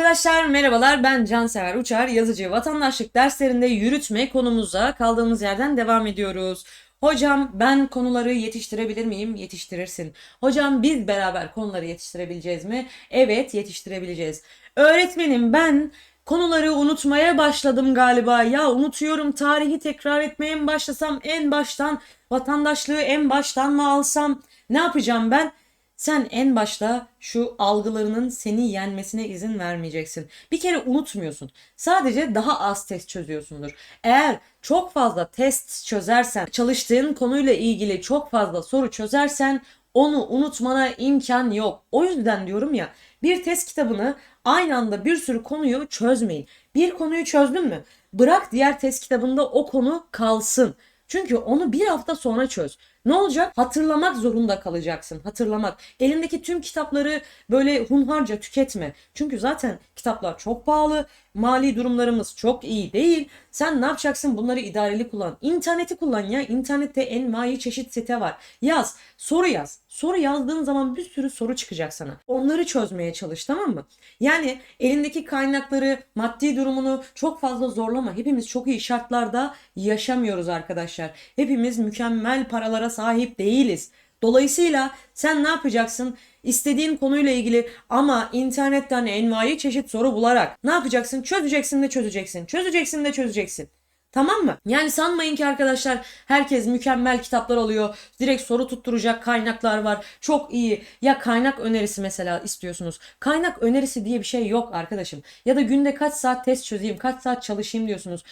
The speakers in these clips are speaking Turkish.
Arkadaşlar merhabalar ben Cansever Uçar yazıcı vatandaşlık derslerinde yürütme konumuza kaldığımız yerden devam ediyoruz. Hocam ben konuları yetiştirebilir miyim? Yetiştirirsin. Hocam biz beraber konuları yetiştirebileceğiz mi? Evet yetiştirebileceğiz. Öğretmenim ben konuları unutmaya başladım galiba. Ya unutuyorum tarihi tekrar etmeye mi başlasam en baştan vatandaşlığı en baştan mı alsam? Ne yapacağım ben? Sen en başta şu algılarının seni yenmesine izin vermeyeceksin. Bir kere unutmuyorsun. Sadece daha az test çözüyorsundur. Eğer çok fazla test çözersen, çalıştığın konuyla ilgili çok fazla soru çözersen onu unutmana imkan yok. O yüzden diyorum ya bir test kitabını aynı anda bir sürü konuyu çözmeyin. Bir konuyu çözdün mü? Bırak diğer test kitabında o konu kalsın. Çünkü onu bir hafta sonra çöz. Ne olacak? Hatırlamak zorunda kalacaksın. Hatırlamak. Elindeki tüm kitapları böyle hunharca tüketme. Çünkü zaten kitaplar çok pahalı. Mali durumlarımız çok iyi değil. Sen ne yapacaksın? Bunları idareli kullan. İnterneti kullan ya. İnternette envai çeşit site var. Yaz. Soru yaz. Soru yazdığın zaman bir sürü soru çıkacak sana. Onları çözmeye çalış tamam mı? Yani elindeki kaynakları, maddi durumunu çok fazla zorlama. Hepimiz çok iyi şartlarda yaşamıyoruz arkadaşlar. Hepimiz mükemmel paralara sahip değiliz. Dolayısıyla sen ne yapacaksın? İstediğin konuyla ilgili ama internetten envai çeşit soru bularak ne yapacaksın? Çözeceksin de çözeceksin. Çözeceksin de çözeceksin. Tamam mı? Yani sanmayın ki arkadaşlar herkes mükemmel kitaplar alıyor. Direkt soru tutturacak kaynaklar var. Çok iyi. Ya kaynak önerisi mesela istiyorsunuz. Kaynak önerisi diye bir şey yok arkadaşım. Ya da günde kaç saat test çözeyim, kaç saat çalışayım diyorsunuz.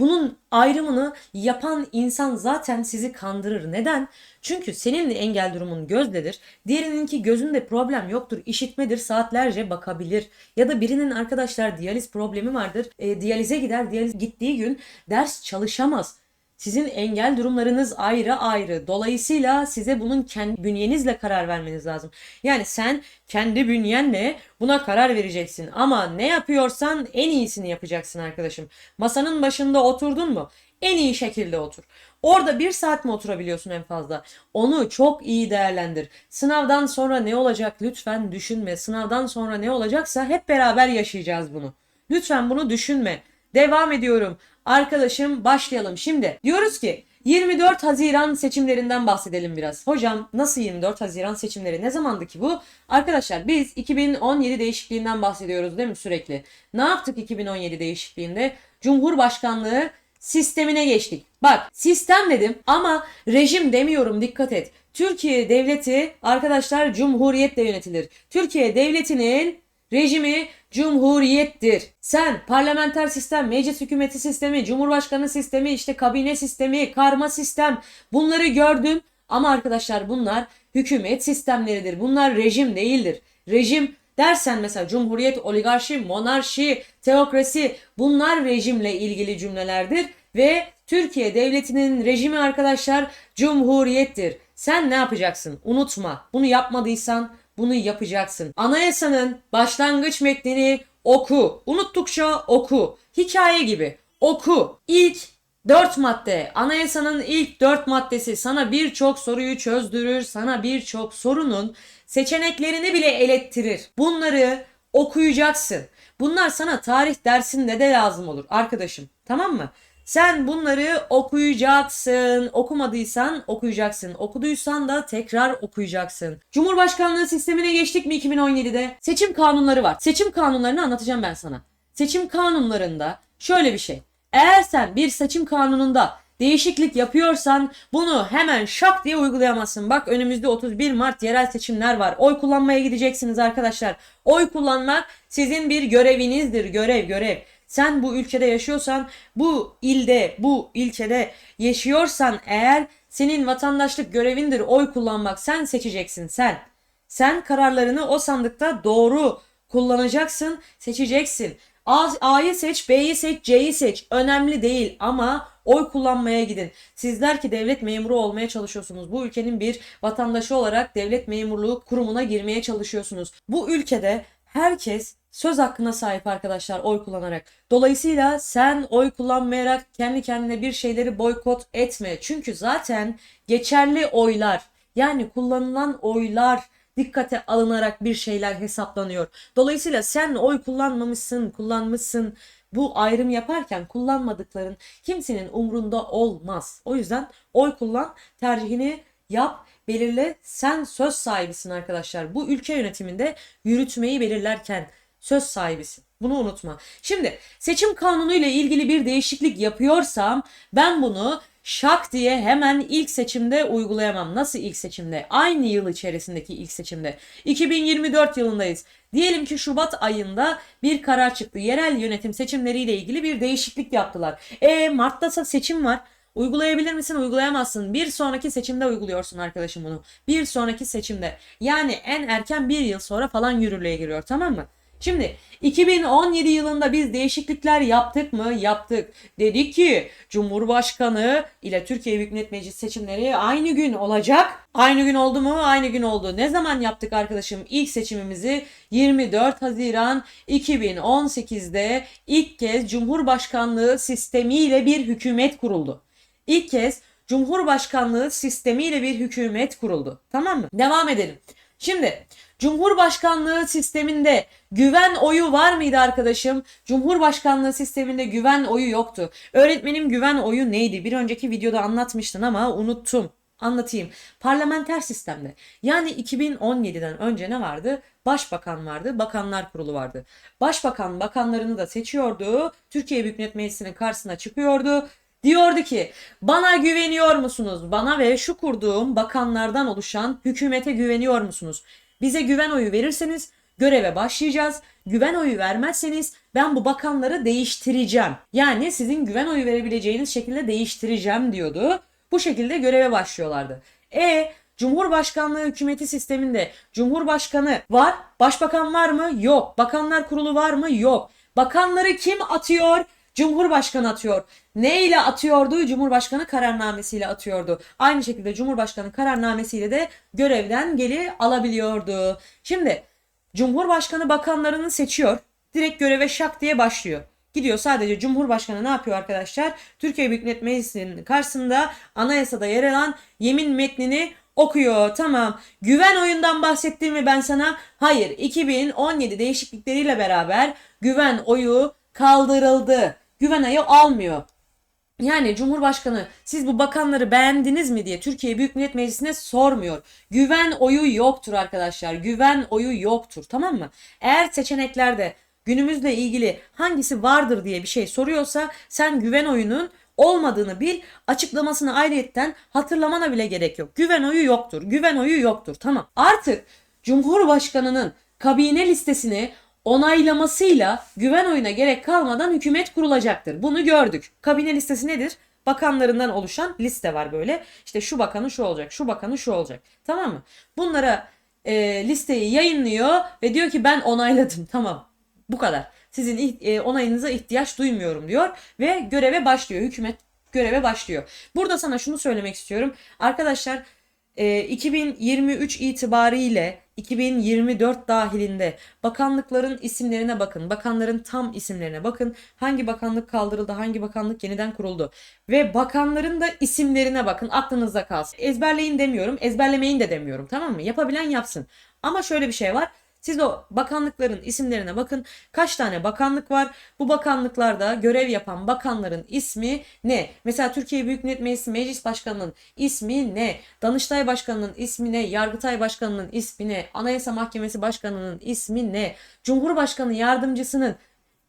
Bunun ayrımını yapan insan zaten sizi kandırır. Neden? Çünkü senin engel durumun gözdedir. Diğerininki gözünde problem yoktur. işitmedir. Saatlerce bakabilir. Ya da birinin arkadaşlar diyaliz problemi vardır. E, diyalize gider. Diyaliz gittiği gün ders çalışamaz. Sizin engel durumlarınız ayrı ayrı. Dolayısıyla size bunun kendi bünyenizle karar vermeniz lazım. Yani sen kendi bünyenle buna karar vereceksin. Ama ne yapıyorsan en iyisini yapacaksın arkadaşım. Masanın başında oturdun mu? En iyi şekilde otur. Orada bir saat mi oturabiliyorsun en fazla? Onu çok iyi değerlendir. Sınavdan sonra ne olacak lütfen düşünme. Sınavdan sonra ne olacaksa hep beraber yaşayacağız bunu. Lütfen bunu düşünme. Devam ediyorum. Arkadaşım başlayalım. Şimdi diyoruz ki 24 Haziran seçimlerinden bahsedelim biraz. Hocam nasıl 24 Haziran seçimleri? Ne zamandı ki bu? Arkadaşlar biz 2017 değişikliğinden bahsediyoruz değil mi sürekli? Ne yaptık 2017 değişikliğinde? Cumhurbaşkanlığı sistemine geçtik. Bak sistem dedim ama rejim demiyorum dikkat et. Türkiye devleti arkadaşlar cumhuriyetle yönetilir. Türkiye devletinin rejimi cumhuriyettir. Sen parlamenter sistem, meclis hükümeti sistemi, cumhurbaşkanı sistemi, işte kabine sistemi, karma sistem bunları gördün. Ama arkadaşlar bunlar hükümet sistemleridir. Bunlar rejim değildir. Rejim dersen mesela cumhuriyet, oligarşi, monarşi, teokrasi bunlar rejimle ilgili cümlelerdir. Ve Türkiye devletinin rejimi arkadaşlar cumhuriyettir. Sen ne yapacaksın? Unutma. Bunu yapmadıysan bunu yapacaksın. Anayasanın başlangıç metnini oku. Unuttukça oku. Hikaye gibi. Oku. İlk dört madde. Anayasanın ilk dört maddesi sana birçok soruyu çözdürür. Sana birçok sorunun seçeneklerini bile elettirir. Bunları okuyacaksın. Bunlar sana tarih dersinde de lazım olur arkadaşım. Tamam mı? Sen bunları okuyacaksın. Okumadıysan okuyacaksın. Okuduysan da tekrar okuyacaksın. Cumhurbaşkanlığı sistemine geçtik mi 2017'de? Seçim kanunları var. Seçim kanunlarını anlatacağım ben sana. Seçim kanunlarında şöyle bir şey. Eğer sen bir seçim kanununda değişiklik yapıyorsan bunu hemen şak diye uygulayamazsın. Bak önümüzde 31 Mart yerel seçimler var. Oy kullanmaya gideceksiniz arkadaşlar. Oy kullanmak sizin bir görevinizdir. Görev görev sen bu ülkede yaşıyorsan, bu ilde, bu ilçede yaşıyorsan eğer senin vatandaşlık görevindir oy kullanmak. Sen seçeceksin sen. Sen kararlarını o sandıkta doğru kullanacaksın, seçeceksin. A'yı seç, B'yi seç, C'yi seç. Önemli değil ama oy kullanmaya gidin. Sizler ki devlet memuru olmaya çalışıyorsunuz. Bu ülkenin bir vatandaşı olarak devlet memurluğu kurumuna girmeye çalışıyorsunuz. Bu ülkede herkes söz hakkına sahip arkadaşlar oy kullanarak. Dolayısıyla sen oy kullanmayarak kendi kendine bir şeyleri boykot etme. Çünkü zaten geçerli oylar yani kullanılan oylar dikkate alınarak bir şeyler hesaplanıyor. Dolayısıyla sen oy kullanmamışsın, kullanmışsın. Bu ayrım yaparken kullanmadıkların kimsenin umrunda olmaz. O yüzden oy kullan, tercihini yap, belirle. Sen söz sahibisin arkadaşlar. Bu ülke yönetiminde yürütmeyi belirlerken söz sahibisin. Bunu unutma. Şimdi seçim kanunu ile ilgili bir değişiklik yapıyorsam ben bunu şak diye hemen ilk seçimde uygulayamam. Nasıl ilk seçimde? Aynı yıl içerisindeki ilk seçimde. 2024 yılındayız. Diyelim ki Şubat ayında bir karar çıktı. Yerel yönetim seçimleriyle ilgili bir değişiklik yaptılar. E Mart'ta seçim var. Uygulayabilir misin? Uygulayamazsın. Bir sonraki seçimde uyguluyorsun arkadaşım bunu. Bir sonraki seçimde. Yani en erken bir yıl sonra falan yürürlüğe giriyor tamam mı? Şimdi 2017 yılında biz değişiklikler yaptık mı? Yaptık. Dedik ki Cumhurbaşkanı ile Türkiye Büyük Millet Meclisi seçimleri aynı gün olacak. Aynı gün oldu mu? Aynı gün oldu. Ne zaman yaptık arkadaşım? İlk seçimimizi 24 Haziran 2018'de ilk kez Cumhurbaşkanlığı sistemiyle bir hükümet kuruldu. İlk kez Cumhurbaşkanlığı sistemiyle bir hükümet kuruldu. Tamam mı? Devam edelim. Şimdi Cumhurbaşkanlığı sisteminde güven oyu var mıydı arkadaşım? Cumhurbaşkanlığı sisteminde güven oyu yoktu. Öğretmenim güven oyu neydi? Bir önceki videoda anlatmıştın ama unuttum. Anlatayım. Parlamenter sistemde. Yani 2017'den önce ne vardı? Başbakan vardı, bakanlar kurulu vardı. Başbakan bakanlarını da seçiyordu. Türkiye Büyük Millet Meclisi'nin karşısına çıkıyordu. Diyordu ki bana güveniyor musunuz? Bana ve şu kurduğum bakanlardan oluşan hükümete güveniyor musunuz? Bize güven oyu verirseniz göreve başlayacağız. Güven oyu vermezseniz ben bu bakanları değiştireceğim. Yani sizin güven oyu verebileceğiniz şekilde değiştireceğim diyordu. Bu şekilde göreve başlıyorlardı. E Cumhurbaşkanlığı hükümeti sisteminde Cumhurbaşkanı var, başbakan var mı? Yok. Bakanlar kurulu var mı? Yok. Bakanları kim atıyor? Cumhurbaşkanı atıyor. Ne ile atıyordu? Cumhurbaşkanı kararnamesiyle atıyordu. Aynı şekilde Cumhurbaşkanı kararnamesiyle de görevden geri alabiliyordu. Şimdi Cumhurbaşkanı bakanlarını seçiyor. Direkt göreve şak diye başlıyor. Gidiyor sadece Cumhurbaşkanı ne yapıyor arkadaşlar? Türkiye Büyük Millet Meclisi'nin karşısında anayasada yer alan yemin metnini okuyor. Tamam. Güven oyundan bahsettim mi ben sana? Hayır. 2017 değişiklikleriyle beraber güven oyu kaldırıldı. Güven oyu almıyor. Yani Cumhurbaşkanı siz bu bakanları beğendiniz mi diye Türkiye Büyük Millet Meclisi'ne sormuyor. Güven oyu yoktur arkadaşlar. Güven oyu yoktur tamam mı? Eğer seçeneklerde günümüzle ilgili hangisi vardır diye bir şey soruyorsa sen güven oyunun olmadığını bil. Açıklamasını ayrıyetten hatırlamana bile gerek yok. Güven oyu yoktur. Güven oyu yoktur. Tamam. Artık Cumhurbaşkanının kabine listesini onaylamasıyla güven oyuna gerek kalmadan hükümet kurulacaktır. Bunu gördük. Kabine listesi nedir? Bakanlarından oluşan liste var böyle. İşte şu bakanı şu olacak, şu bakanı şu olacak. Tamam mı? Bunlara e, listeyi yayınlıyor ve diyor ki ben onayladım. Tamam. Bu kadar. Sizin e, onayınıza ihtiyaç duymuyorum diyor ve göreve başlıyor. Hükümet göreve başlıyor. Burada sana şunu söylemek istiyorum. Arkadaşlar e, 2023 itibariyle 2024 dahilinde bakanlıkların isimlerine bakın. Bakanların tam isimlerine bakın. Hangi bakanlık kaldırıldı, hangi bakanlık yeniden kuruldu. Ve bakanların da isimlerine bakın. Aklınızda kalsın. Ezberleyin demiyorum, ezberlemeyin de demiyorum. Tamam mı? Yapabilen yapsın. Ama şöyle bir şey var. Siz o bakanlıkların isimlerine bakın. Kaç tane bakanlık var? Bu bakanlıklarda görev yapan bakanların ismi ne? Mesela Türkiye Büyük Millet Meclisi Meclis Başkanı'nın ismi ne? Danıştay Başkanı'nın ismi ne? Yargıtay Başkanı'nın ismi ne? Anayasa Mahkemesi Başkanı'nın ismi ne? Cumhurbaşkanı Yardımcısının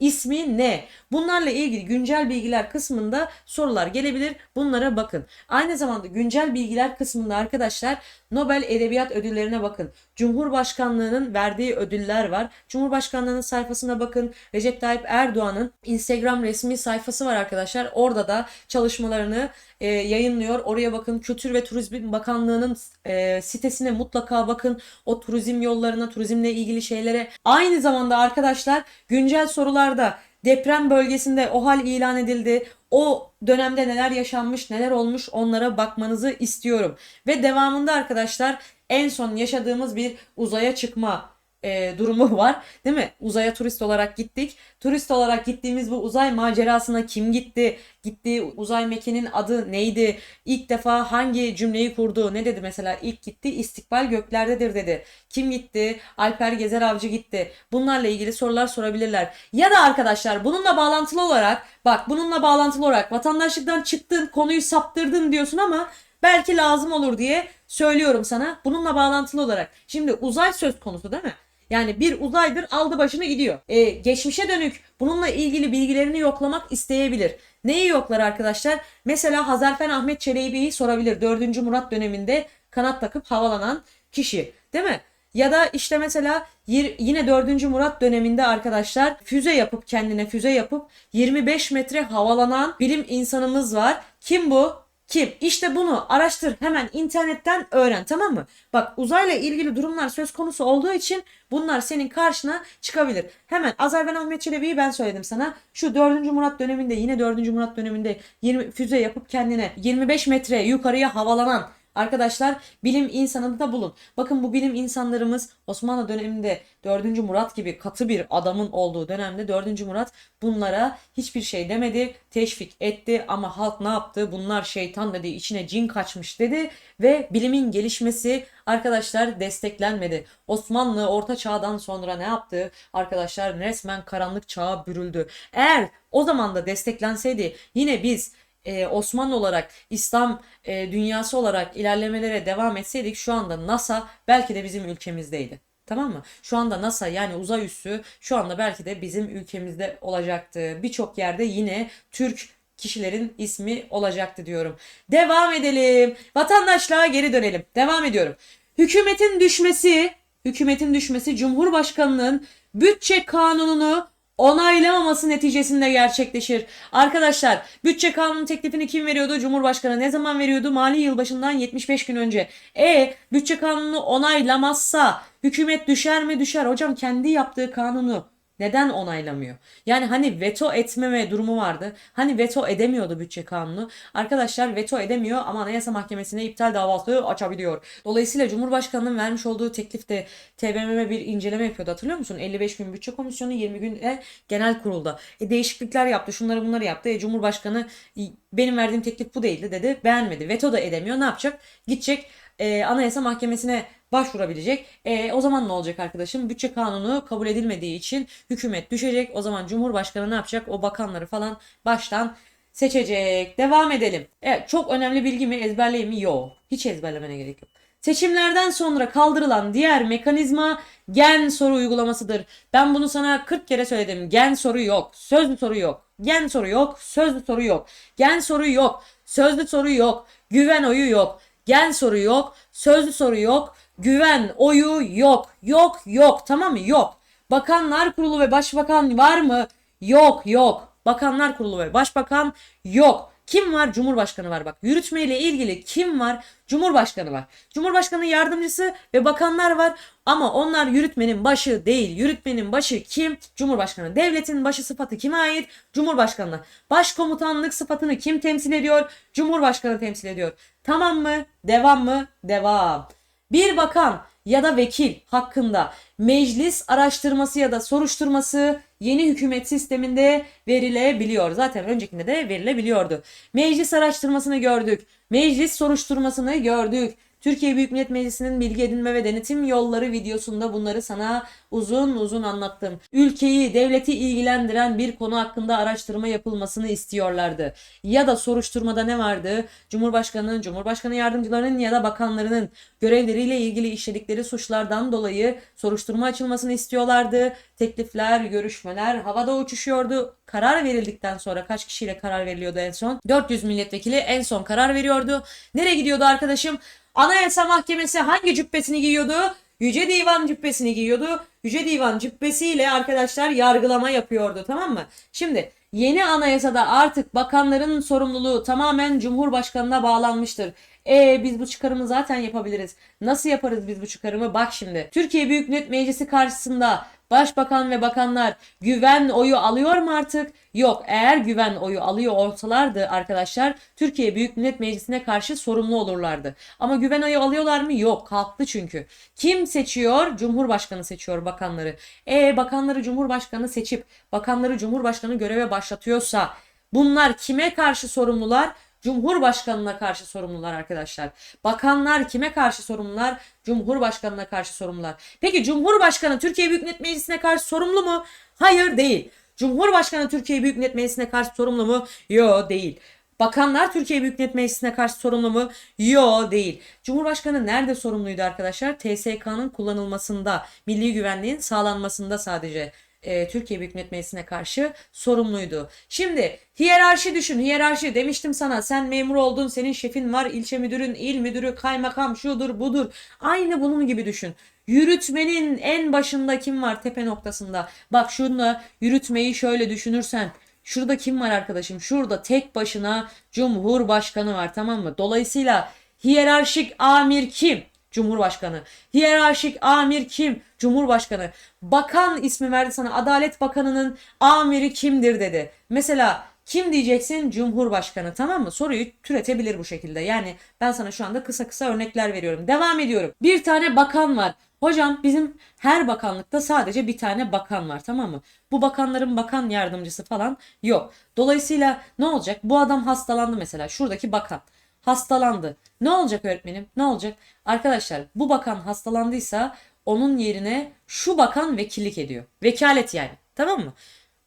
ismi ne? Bunlarla ilgili güncel bilgiler kısmında sorular gelebilir. Bunlara bakın. Aynı zamanda güncel bilgiler kısmında arkadaşlar Nobel Edebiyat Ödülleri'ne bakın. Cumhurbaşkanlığının verdiği ödüller var. Cumhurbaşkanlığının sayfasına bakın. Recep Tayyip Erdoğan'ın Instagram resmi sayfası var arkadaşlar. Orada da çalışmalarını e, yayınlıyor. Oraya bakın. Kültür ve Turizm Bakanlığı'nın e, sitesine mutlaka bakın. O turizm yollarına, turizmle ilgili şeylere. Aynı zamanda arkadaşlar güncel sorularda deprem bölgesinde o hal ilan edildi. O dönemde neler yaşanmış, neler olmuş onlara bakmanızı istiyorum. Ve devamında arkadaşlar en son yaşadığımız bir uzaya çıkma e, durumu var. Değil mi? Uzaya turist olarak gittik. Turist olarak gittiğimiz bu uzay macerasına kim gitti? Gittiği uzay mekiğinin adı neydi? İlk defa hangi cümleyi kurdu? Ne dedi mesela? İlk gitti istikbal göklerdedir dedi. Kim gitti? Alper Gezer Avcı gitti. Bunlarla ilgili sorular sorabilirler. Ya da arkadaşlar bununla bağlantılı olarak bak bununla bağlantılı olarak vatandaşlıktan çıktın konuyu saptırdın diyorsun ama belki lazım olur diye söylüyorum sana. Bununla bağlantılı olarak. Şimdi uzay söz konusu değil mi? Yani bir uzaydır aldı başını gidiyor. E, geçmişe dönük bununla ilgili bilgilerini yoklamak isteyebilir. Neyi yoklar arkadaşlar? Mesela Hazarfen Ahmet Çelebi'yi sorabilir. 4. Murat döneminde kanat takıp havalanan kişi. Değil mi? Ya da işte mesela yine 4. Murat döneminde arkadaşlar füze yapıp kendine füze yapıp 25 metre havalanan bilim insanımız var. Kim bu? Kim? İşte bunu araştır hemen internetten öğren tamam mı? Bak uzayla ilgili durumlar söz konusu olduğu için bunlar senin karşına çıkabilir. Hemen Azerben Ahmet Çelebi'yi ben söyledim sana. Şu 4. Murat döneminde yine 4. Murat döneminde 20 füze yapıp kendine 25 metre yukarıya havalanan Arkadaşlar bilim insanını da bulun. Bakın bu bilim insanlarımız Osmanlı döneminde 4. Murat gibi katı bir adamın olduğu dönemde 4. Murat bunlara hiçbir şey demedi. Teşvik etti ama halk ne yaptı? Bunlar şeytan dedi, içine cin kaçmış dedi ve bilimin gelişmesi arkadaşlar desteklenmedi. Osmanlı orta çağdan sonra ne yaptı? Arkadaşlar resmen karanlık çağa bürüldü. Eğer o zaman da desteklenseydi yine biz e, Osmanlı olarak İslam e, dünyası olarak ilerlemelere devam etseydik şu anda NASA belki de bizim ülkemizdeydi. Tamam mı? Şu anda NASA yani uzay üssü şu anda belki de bizim ülkemizde olacaktı. Birçok yerde yine Türk kişilerin ismi olacaktı diyorum. Devam edelim. Vatandaşlığa geri dönelim. Devam ediyorum. Hükümetin düşmesi, hükümetin düşmesi Cumhurbaşkanının bütçe kanununu onaylamaması neticesinde gerçekleşir. Arkadaşlar bütçe kanunu teklifini kim veriyordu? Cumhurbaşkanı ne zaman veriyordu? Mali yılbaşından 75 gün önce. E bütçe kanununu onaylamazsa hükümet düşer mi? Düşer. Hocam kendi yaptığı kanunu neden onaylamıyor? Yani hani veto etmeme durumu vardı. Hani veto edemiyordu bütçe kanunu. Arkadaşlar veto edemiyor ama Anayasa Mahkemesi'ne iptal davası açabiliyor. Dolayısıyla Cumhurbaşkanı'nın vermiş olduğu teklifte TBMM bir inceleme yapıyordu. Hatırlıyor musun? 55 gün bütçe komisyonu 20 gün de genel kurulda. E, değişiklikler yaptı. Şunları bunları yaptı. E, Cumhurbaşkanı "İ, benim verdiğim teklif bu değildi dedi. Beğenmedi. Veto da edemiyor. Ne yapacak? Gidecek e, Anayasa Mahkemesi'ne başvurabilecek. E, o zaman ne olacak arkadaşım? Bütçe kanunu kabul edilmediği için hükümet düşecek. O zaman Cumhurbaşkanı ne yapacak? O bakanları falan baştan seçecek. Devam edelim. Evet çok önemli bilgi mi ezberleyeyim mi? Yok. Hiç ezberlemene gerek yok. Seçimlerden sonra kaldırılan diğer mekanizma gen soru uygulamasıdır. Ben bunu sana 40 kere söyledim. Gen soru yok. Sözlü soru yok. Gen soru yok. Sözlü soru yok. Gen soru yok. Sözlü soru yok. Güven oyu yok. Gen soru yok. Sözlü soru yok. Güven oyu yok. Yok yok tamam mı? Yok. Bakanlar Kurulu ve Başbakan var mı? Yok yok. Bakanlar Kurulu ve Başbakan yok. Kim var? Cumhurbaşkanı var bak. Yürütme ile ilgili kim var? Cumhurbaşkanı var. Cumhurbaşkanı yardımcısı ve bakanlar var ama onlar yürütmenin başı değil. Yürütmenin başı kim? Cumhurbaşkanı. Devletin başı sıfatı kime ait? Cumhurbaşkanına. Başkomutanlık sıfatını kim temsil ediyor? Cumhurbaşkanı temsil ediyor. Tamam mı? Devam mı? Devam. Bir bakan ya da vekil hakkında meclis araştırması ya da soruşturması yeni hükümet sisteminde verilebiliyor. Zaten öncekinde de verilebiliyordu. Meclis araştırmasını gördük. Meclis soruşturmasını gördük. Türkiye Büyük Millet Meclisi'nin bilgi edinme ve denetim yolları videosunda bunları sana uzun uzun anlattım. Ülkeyi, devleti ilgilendiren bir konu hakkında araştırma yapılmasını istiyorlardı. Ya da soruşturmada ne vardı? Cumhurbaşkanının, Cumhurbaşkanı yardımcılarının ya da bakanlarının görevleriyle ilgili işledikleri suçlardan dolayı soruşturma açılmasını istiyorlardı. Teklifler, görüşmeler havada uçuşuyordu. Karar verildikten sonra kaç kişiyle karar veriliyordu en son? 400 milletvekili en son karar veriyordu. Nereye gidiyordu arkadaşım? Anayasa Mahkemesi hangi cübbesini giyiyordu? Yüce Divan cübbesini giyiyordu. Yüce Divan cübbesiyle arkadaşlar yargılama yapıyordu tamam mı? Şimdi yeni anayasada artık bakanların sorumluluğu tamamen Cumhurbaşkanına bağlanmıştır. E biz bu çıkarımı zaten yapabiliriz. Nasıl yaparız biz bu çıkarımı? Bak şimdi. Türkiye Büyük Millet Meclisi karşısında Başbakan ve bakanlar güven oyu alıyor mu artık? Yok. Eğer güven oyu alıyor olsalardı arkadaşlar Türkiye Büyük Millet Meclisi'ne karşı sorumlu olurlardı. Ama güven oyu alıyorlar mı? Yok. Kalktı çünkü. Kim seçiyor? Cumhurbaşkanı seçiyor bakanları. E bakanları Cumhurbaşkanı seçip bakanları Cumhurbaşkanı göreve başlatıyorsa bunlar kime karşı sorumlular? Cumhurbaşkanına karşı sorumlular arkadaşlar. Bakanlar kime karşı sorumlular? Cumhurbaşkanına karşı sorumlular. Peki Cumhurbaşkanı Türkiye Büyük Millet Meclisi'ne karşı sorumlu mu? Hayır değil. Cumhurbaşkanı Türkiye Büyük Millet Meclisi'ne karşı sorumlu mu? Yo değil. Bakanlar Türkiye Büyük Millet Meclisi'ne karşı sorumlu mu? Yo değil. Cumhurbaşkanı nerede sorumluydu arkadaşlar? TSK'nın kullanılmasında, milli güvenliğin sağlanmasında sadece e, Türkiye Büyük Millet Meclisi'ne karşı sorumluydu. Şimdi hiyerarşi düşün. Hiyerarşi demiştim sana. Sen memur oldun. Senin şefin var. ilçe müdürün, il müdürü, kaymakam şudur budur. Aynı bunun gibi düşün. Yürütmenin en başında kim var tepe noktasında? Bak şunu yürütmeyi şöyle düşünürsen Şurada kim var arkadaşım? Şurada tek başına Cumhurbaşkanı var tamam mı? Dolayısıyla hiyerarşik amir kim? Cumhurbaşkanı. Hiyerarşik amir kim? Cumhurbaşkanı. Bakan ismi verdi sana. Adalet Bakanı'nın amiri kimdir dedi. Mesela kim diyeceksin? Cumhurbaşkanı tamam mı? Soruyu türetebilir bu şekilde. Yani ben sana şu anda kısa kısa örnekler veriyorum. Devam ediyorum. Bir tane bakan var. Hocam bizim her bakanlıkta sadece bir tane bakan var tamam mı? Bu bakanların bakan yardımcısı falan yok. Dolayısıyla ne olacak? Bu adam hastalandı mesela. Şuradaki bakan hastalandı. Ne olacak öğretmenim? Ne olacak? Arkadaşlar bu bakan hastalandıysa onun yerine şu bakan vekillik ediyor. Vekalet yani. Tamam mı?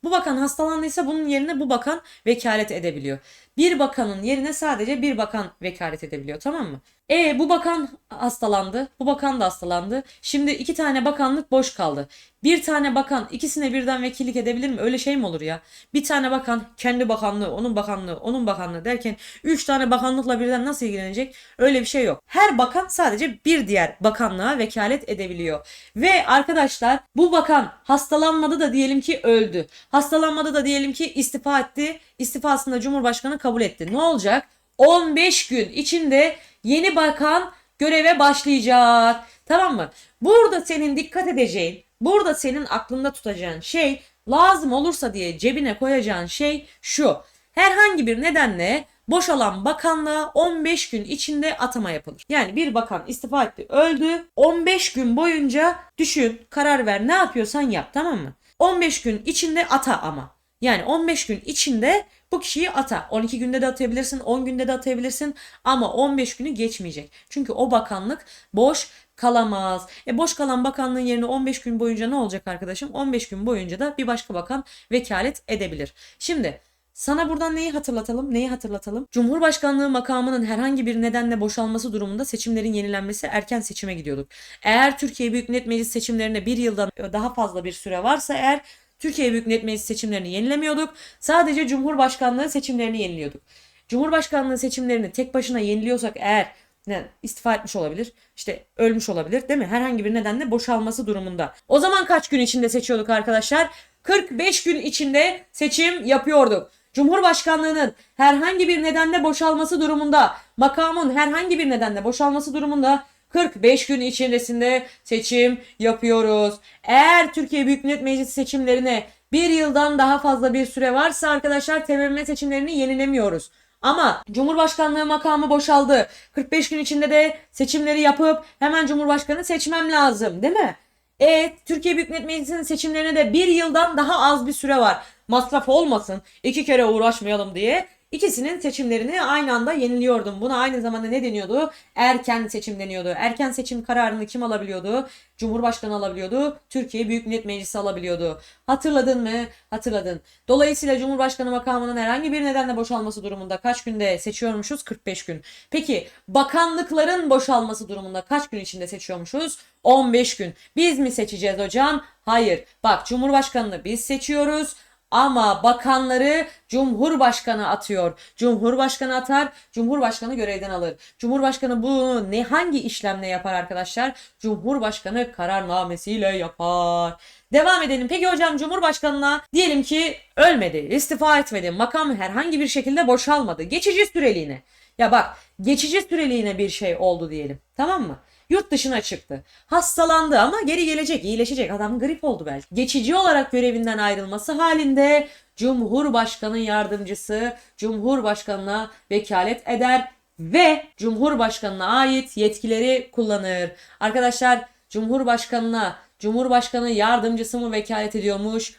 Bu bakan hastalandıysa bunun yerine bu bakan vekalet edebiliyor. Bir bakanın yerine sadece bir bakan vekalet edebiliyor tamam mı? E bu bakan hastalandı. Bu bakan da hastalandı. Şimdi iki tane bakanlık boş kaldı. Bir tane bakan ikisine birden vekillik edebilir mi? Öyle şey mi olur ya? Bir tane bakan kendi bakanlığı, onun bakanlığı, onun bakanlığı derken üç tane bakanlıkla birden nasıl ilgilenecek? Öyle bir şey yok. Her bakan sadece bir diğer bakanlığa vekalet edebiliyor. Ve arkadaşlar bu bakan hastalanmadı da diyelim ki öldü. Hastalanmadı da diyelim ki istifa etti. İstifasını da Cumhurbaşkanı kabul etti. Ne olacak? 15 gün içinde yeni bakan göreve başlayacak. Tamam mı? Burada senin dikkat edeceğin, burada senin aklında tutacağın şey lazım olursa diye cebine koyacağın şey şu. Herhangi bir nedenle boşalan bakanlığa 15 gün içinde atama yapılır. Yani bir bakan istifa etti, öldü. 15 gün boyunca düşün, karar ver, ne yapıyorsan yap tamam mı? 15 gün içinde ata ama. Yani 15 gün içinde bu kişiyi ata. 12 günde de atayabilirsin, 10 günde de atayabilirsin ama 15 günü geçmeyecek. Çünkü o bakanlık boş kalamaz. E boş kalan bakanlığın yerine 15 gün boyunca ne olacak arkadaşım? 15 gün boyunca da bir başka bakan vekalet edebilir. Şimdi sana buradan neyi hatırlatalım? Neyi hatırlatalım? Cumhurbaşkanlığı makamının herhangi bir nedenle boşalması durumunda seçimlerin yenilenmesi erken seçime gidiyorduk. Eğer Türkiye Büyük Millet Meclisi seçimlerine bir yıldan daha fazla bir süre varsa eğer Türkiye Büyük Millet Meclisi seçimlerini yenilemiyorduk. Sadece Cumhurbaşkanlığı seçimlerini yeniliyorduk. Cumhurbaşkanlığı seçimlerini tek başına yeniliyorsak eğer ne, istifa etmiş olabilir, işte ölmüş olabilir değil mi? Herhangi bir nedenle boşalması durumunda. O zaman kaç gün içinde seçiyorduk arkadaşlar? 45 gün içinde seçim yapıyorduk. Cumhurbaşkanlığının herhangi bir nedenle boşalması durumunda, makamın herhangi bir nedenle boşalması durumunda 45 gün içerisinde seçim yapıyoruz. Eğer Türkiye Büyük Millet Meclisi seçimlerine bir yıldan daha fazla bir süre varsa arkadaşlar TBMM seçimlerini yenilemiyoruz. Ama Cumhurbaşkanlığı makamı boşaldı. 45 gün içinde de seçimleri yapıp hemen Cumhurbaşkanı seçmem lazım değil mi? E Türkiye Büyük Millet Meclisi'nin seçimlerine de bir yıldan daha az bir süre var. Masraf olmasın, iki kere uğraşmayalım diye. İkisinin seçimlerini aynı anda yeniliyordum. Buna aynı zamanda ne deniyordu? Erken seçim deniyordu. Erken seçim kararını kim alabiliyordu? Cumhurbaşkanı alabiliyordu. Türkiye Büyük Millet Meclisi alabiliyordu. Hatırladın mı? Hatırladın. Dolayısıyla Cumhurbaşkanı makamının herhangi bir nedenle boşalması durumunda kaç günde seçiyormuşuz? 45 gün. Peki bakanlıkların boşalması durumunda kaç gün içinde seçiyormuşuz? 15 gün. Biz mi seçeceğiz hocam? Hayır. Bak Cumhurbaşkanını biz seçiyoruz. Ama bakanları Cumhurbaşkanı atıyor. Cumhurbaşkanı atar, Cumhurbaşkanı görevden alır. Cumhurbaşkanı bunu ne hangi işlemle yapar arkadaşlar? Cumhurbaşkanı kararnamesiyle yapar. Devam edelim. Peki hocam Cumhurbaşkanına diyelim ki ölmedi, istifa etmedi, makam herhangi bir şekilde boşalmadı. Geçici süreliğine. Ya bak geçici süreliğine bir şey oldu diyelim. Tamam mı? Yurt dışına çıktı. Hastalandı ama geri gelecek, iyileşecek. Adam grip oldu belki. Geçici olarak görevinden ayrılması halinde Cumhurbaşkanı yardımcısı Cumhurbaşkanına vekalet eder ve Cumhurbaşkanına ait yetkileri kullanır. Arkadaşlar Cumhurbaşkanına Cumhurbaşkanı yardımcısı mı vekalet ediyormuş?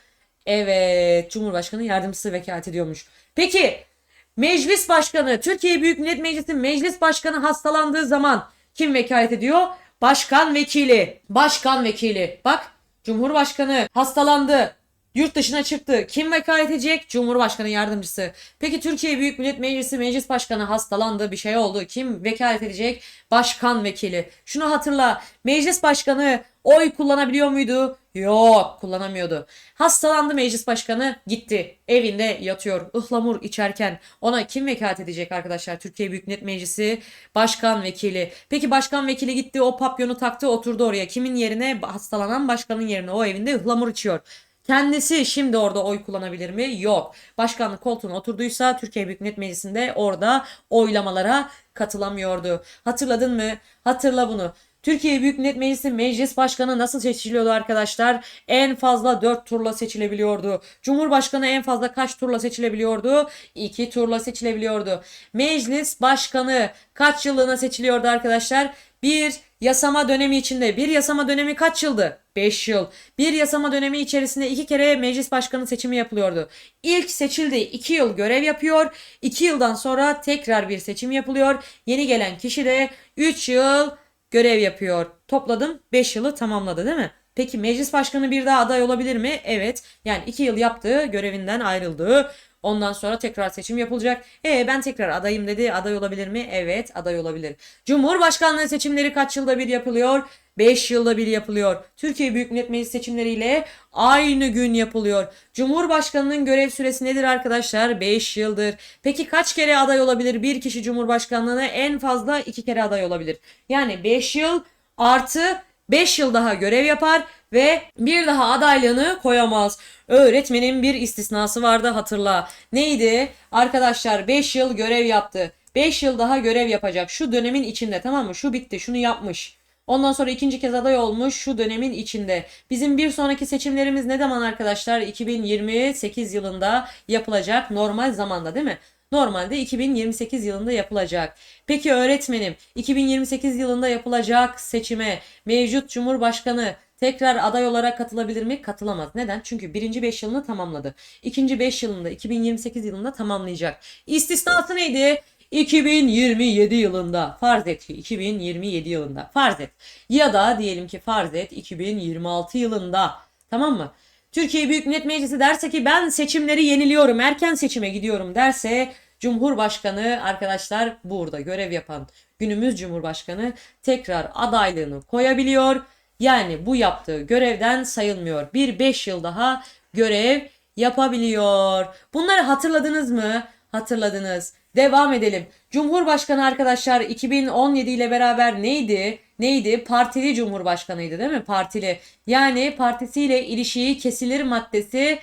Evet, Cumhurbaşkanı yardımcısı vekalet ediyormuş. Peki Meclis Başkanı, Türkiye Büyük Millet Meclisi Meclis Başkanı hastalandığı zaman kim vekalet ediyor? Başkan Vekili. Başkan Vekili. Bak Cumhurbaşkanı hastalandı. Yurt dışına çıktı. Kim vekalet edecek? Cumhurbaşkanı yardımcısı. Peki Türkiye Büyük Millet Meclisi Meclis Başkanı hastalandı. Bir şey oldu. Kim vekalet edecek? Başkan vekili. Şunu hatırla. Meclis Başkanı oy kullanabiliyor muydu? Yok kullanamıyordu. Hastalandı meclis başkanı gitti. Evinde yatıyor ıhlamur içerken. Ona kim vekalet edecek arkadaşlar? Türkiye Büyük Millet Meclisi Başkan Vekili. Peki başkan vekili gitti o papyonu taktı oturdu oraya. Kimin yerine? Hastalanan başkanın yerine o evinde ıhlamur içiyor. Kendisi şimdi orada oy kullanabilir mi? Yok. Başkanlık koltuğuna oturduysa Türkiye Büyük Millet Meclisi'nde orada oylamalara katılamıyordu. Hatırladın mı? Hatırla bunu. Türkiye Büyük Millet Meclisi Meclis Başkanı nasıl seçiliyordu arkadaşlar? En fazla 4 turla seçilebiliyordu. Cumhurbaşkanı en fazla kaç turla seçilebiliyordu? 2 turla seçilebiliyordu. Meclis Başkanı kaç yıllığına seçiliyordu arkadaşlar? Bir yasama dönemi içinde. Bir yasama dönemi kaç yıldı? 5 yıl. Bir yasama dönemi içerisinde iki kere meclis başkanı seçimi yapılıyordu. İlk seçildi 2 yıl görev yapıyor. 2 yıldan sonra tekrar bir seçim yapılıyor. Yeni gelen kişi de 3 yıl görev yapıyor. Topladım 5 yılı tamamladı değil mi? Peki meclis başkanı bir daha aday olabilir mi? Evet. Yani 2 yıl yaptığı görevinden ayrıldığı Ondan sonra tekrar seçim yapılacak. E ben tekrar adayım dedi. Aday olabilir mi? Evet aday olabilir. Cumhurbaşkanlığı seçimleri kaç yılda bir yapılıyor? 5 yılda bir yapılıyor. Türkiye Büyük Millet Meclisi seçimleriyle aynı gün yapılıyor. Cumhurbaşkanının görev süresi nedir arkadaşlar? 5 yıldır. Peki kaç kere aday olabilir? Bir kişi Cumhurbaşkanlığına en fazla 2 kere aday olabilir. Yani 5 yıl artı 5 yıl daha görev yapar ve bir daha adaylığını koyamaz. Öğretmenin bir istisnası vardı hatırla. Neydi? Arkadaşlar 5 yıl görev yaptı. 5 yıl daha görev yapacak. Şu dönemin içinde tamam mı? Şu bitti. Şunu yapmış. Ondan sonra ikinci kez aday olmuş şu dönemin içinde. Bizim bir sonraki seçimlerimiz ne zaman arkadaşlar? 2028 yılında yapılacak normal zamanda değil mi? Normalde 2028 yılında yapılacak. Peki öğretmenim 2028 yılında yapılacak seçime mevcut Cumhurbaşkanı tekrar aday olarak katılabilir mi? Katılamaz. Neden? Çünkü birinci 5 yılını tamamladı. İkinci 5 yılında 2028 yılında tamamlayacak. İstisnası neydi? 2027 yılında farz et ki 2027 yılında farz et ya da diyelim ki farz et 2026 yılında tamam mı? Türkiye Büyük Millet Meclisi derse ki ben seçimleri yeniliyorum erken seçime gidiyorum derse Cumhurbaşkanı arkadaşlar burada görev yapan günümüz Cumhurbaşkanı tekrar adaylığını koyabiliyor. Yani bu yaptığı görevden sayılmıyor. Bir 5 yıl daha görev yapabiliyor. Bunları hatırladınız mı? Hatırladınız. Devam edelim. Cumhurbaşkanı arkadaşlar 2017 ile beraber neydi? Neydi? Partili Cumhurbaşkanıydı değil mi? Partili. Yani partisiyle ilişiği kesilir maddesi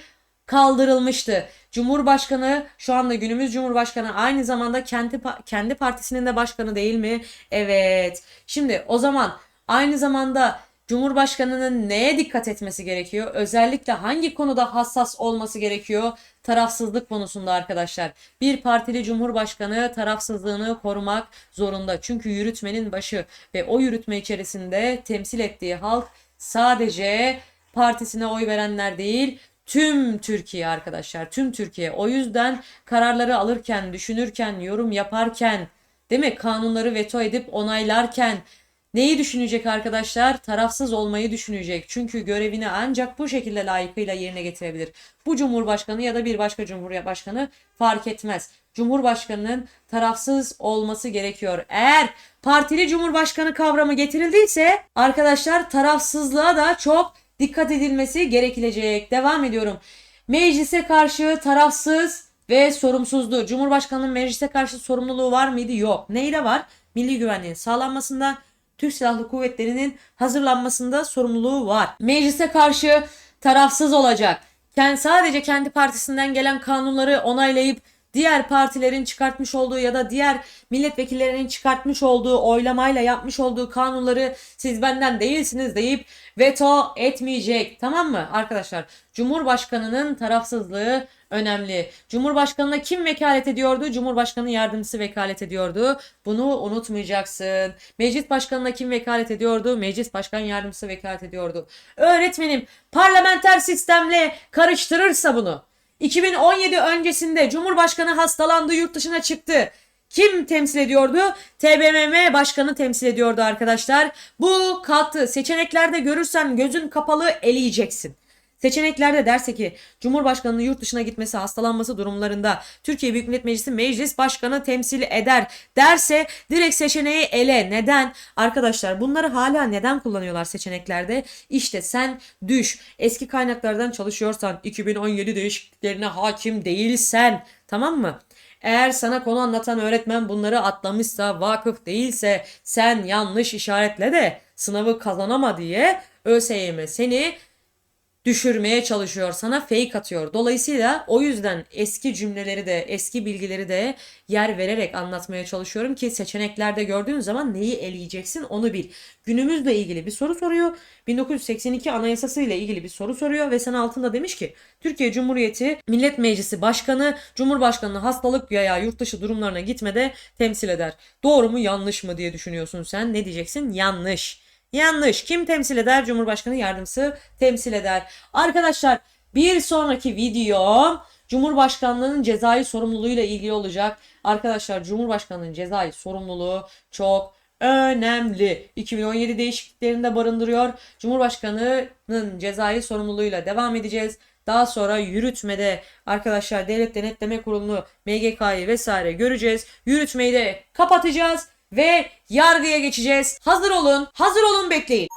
kaldırılmıştı. Cumhurbaşkanı şu anda günümüz Cumhurbaşkanı aynı zamanda kendi kendi partisinin de başkanı değil mi? Evet. Şimdi o zaman aynı zamanda Cumhurbaşkanının neye dikkat etmesi gerekiyor? Özellikle hangi konuda hassas olması gerekiyor? Tarafsızlık konusunda arkadaşlar. Bir partili cumhurbaşkanı tarafsızlığını korumak zorunda. Çünkü yürütmenin başı ve o yürütme içerisinde temsil ettiği halk sadece partisine oy verenler değil, tüm Türkiye arkadaşlar, tüm Türkiye. O yüzden kararları alırken, düşünürken, yorum yaparken, değil mi? Kanunları veto edip onaylarken Neyi düşünecek arkadaşlar? Tarafsız olmayı düşünecek. Çünkü görevini ancak bu şekilde layıkıyla yerine getirebilir. Bu cumhurbaşkanı ya da bir başka cumhurbaşkanı fark etmez. Cumhurbaşkanının tarafsız olması gerekiyor. Eğer partili cumhurbaşkanı kavramı getirildiyse arkadaşlar tarafsızlığa da çok dikkat edilmesi gerekilecek. Devam ediyorum. Meclise karşı tarafsız ve sorumsuzdu. Cumhurbaşkanının meclise karşı sorumluluğu var mıydı? Yok. Neyle var? Milli güvenliğin sağlanmasında, Türk Silahlı Kuvvetleri'nin hazırlanmasında sorumluluğu var. Meclise karşı tarafsız olacak. Kendi, sadece kendi partisinden gelen kanunları onaylayıp diğer partilerin çıkartmış olduğu ya da diğer milletvekillerinin çıkartmış olduğu oylamayla yapmış olduğu kanunları siz benden değilsiniz deyip veto etmeyecek. Tamam mı arkadaşlar? Cumhurbaşkanının tarafsızlığı önemli. Cumhurbaşkanına kim vekalet ediyordu? Cumhurbaşkanı yardımcısı vekalet ediyordu. Bunu unutmayacaksın. Meclis başkanına kim vekalet ediyordu? Meclis başkan yardımcısı vekalet ediyordu. Öğretmenim parlamenter sistemle karıştırırsa bunu. 2017 öncesinde Cumhurbaşkanı hastalandı, yurt dışına çıktı. Kim temsil ediyordu? TBMM başkanı temsil ediyordu arkadaşlar. Bu kalktı. Seçeneklerde görürsen gözün kapalı eleyeceksin. Seçeneklerde derse ki Cumhurbaşkanının yurt dışına gitmesi, hastalanması durumlarında Türkiye Büyük Millet Meclisi meclis başkanı temsil eder derse direkt seçeneği ele. Neden? Arkadaşlar bunları hala neden kullanıyorlar seçeneklerde? İşte sen düş. Eski kaynaklardan çalışıyorsan, 2017 değişikliklerine hakim değilsen, tamam mı? Eğer sana konu anlatan öğretmen bunları atlamışsa, vakıf değilse sen yanlış işaretle de sınavı kazanama diye ÖSYM seni düşürmeye çalışıyor sana fake atıyor. Dolayısıyla o yüzden eski cümleleri de eski bilgileri de yer vererek anlatmaya çalışıyorum ki seçeneklerde gördüğün zaman neyi eleyeceksin onu bil. Günümüzle ilgili bir soru soruyor. 1982 Anayasası ile ilgili bir soru soruyor ve sana altında demiş ki Türkiye Cumhuriyeti Millet Meclisi Başkanı Cumhurbaşkanını hastalık veya yurt dışı durumlarına gitmede temsil eder. Doğru mu yanlış mı diye düşünüyorsun sen. Ne diyeceksin? Yanlış. Yanlış. Kim temsil eder? Cumhurbaşkanı yardımcısı temsil eder. Arkadaşlar bir sonraki videom Cumhurbaşkanlığının cezai sorumluluğuyla ilgili olacak. Arkadaşlar Cumhurbaşkanının cezai sorumluluğu çok önemli. 2017 değişikliklerinde barındırıyor. Cumhurbaşkanının cezai sorumluluğuyla devam edeceğiz. Daha sonra yürütmede arkadaşlar Devlet Denetleme Kurulu'nu, MGK'yı vesaire göreceğiz. Yürütmeyi de kapatacağız ve yargıya geçeceğiz. Hazır olun. Hazır olun bekleyin.